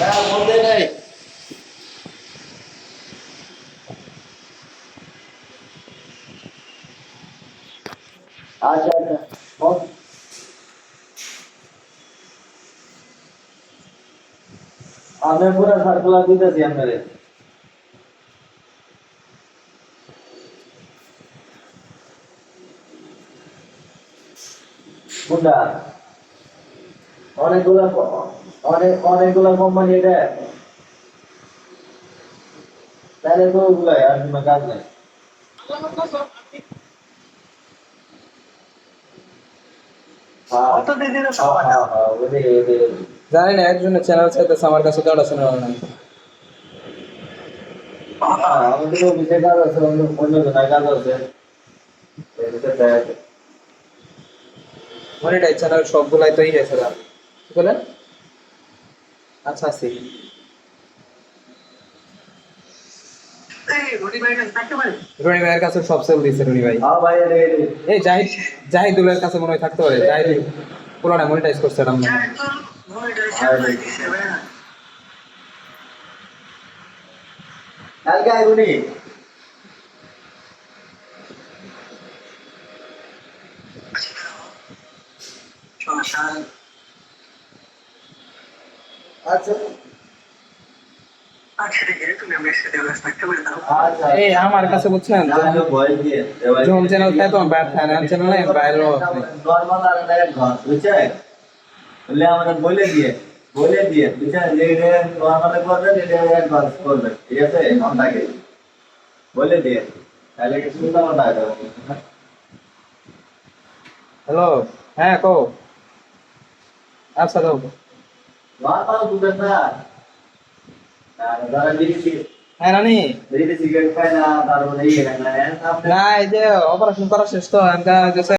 না মধ্যে নেই আচ্ছা আচ্ছা। আমি পুরো সার্কুলার দিতেছি আপনারে। কোনটা? অনেকগুলো অনেক অনেকগুলো কোম্পানি এটা তাহলে তো ওগুলাই আর কোনো কাজ নাই। হ্যাঁ, কত দিন ধরে হ্যাঁ, হ্যাঁ। জানি না একজনের চ্যানেল চাইতেছে আমার কাছে তো নাই। হ্যাঁ, আমাদের অফিসে কাজ আছে অন্য অন্য জনের কাজ আছে? এটাতে চ্যানেল সবগুলাই তো ইয়ে বলেন আচ্ছা আছি। রনি ভাইয়ের কাছে সব সেল দিয়েছে রনি ভাই। হ্যাঁ। এই জাহিদ জাহিদুলের কাছে মনে হয় থাকতে পারে। জাহিদ পুরোটা মনিটাইজ করছে এটা মনে হয়। হ্যাঁ কালকে আইবুনি সমস্যা আচ্ছা। আচ্ছা আমার কাছে আচ্ছা। আমার কাছে বুঝছেন? না, আমি ভয় দিয়ে এবার- জোন চ্যানেল থাকে তো বাইরে থাকে না চ্যানেল নাই। বাইরে নর্মাল আর ডাইরেক্ট ঘর বুঝছেন? বলে আমাদের বলে দিয়ে বলে দিয়ে বুঝছেন? যে অ্যাডভান্স করবেন ঠিক আছে? আপনাকে বলে দিয়ে তাহলে কি হবে হ্যালো? হ্যাঁ কো আচ্ছা দাও। নর্মাল বুঝবেন না এই যে অপারেশন করা শেষ তো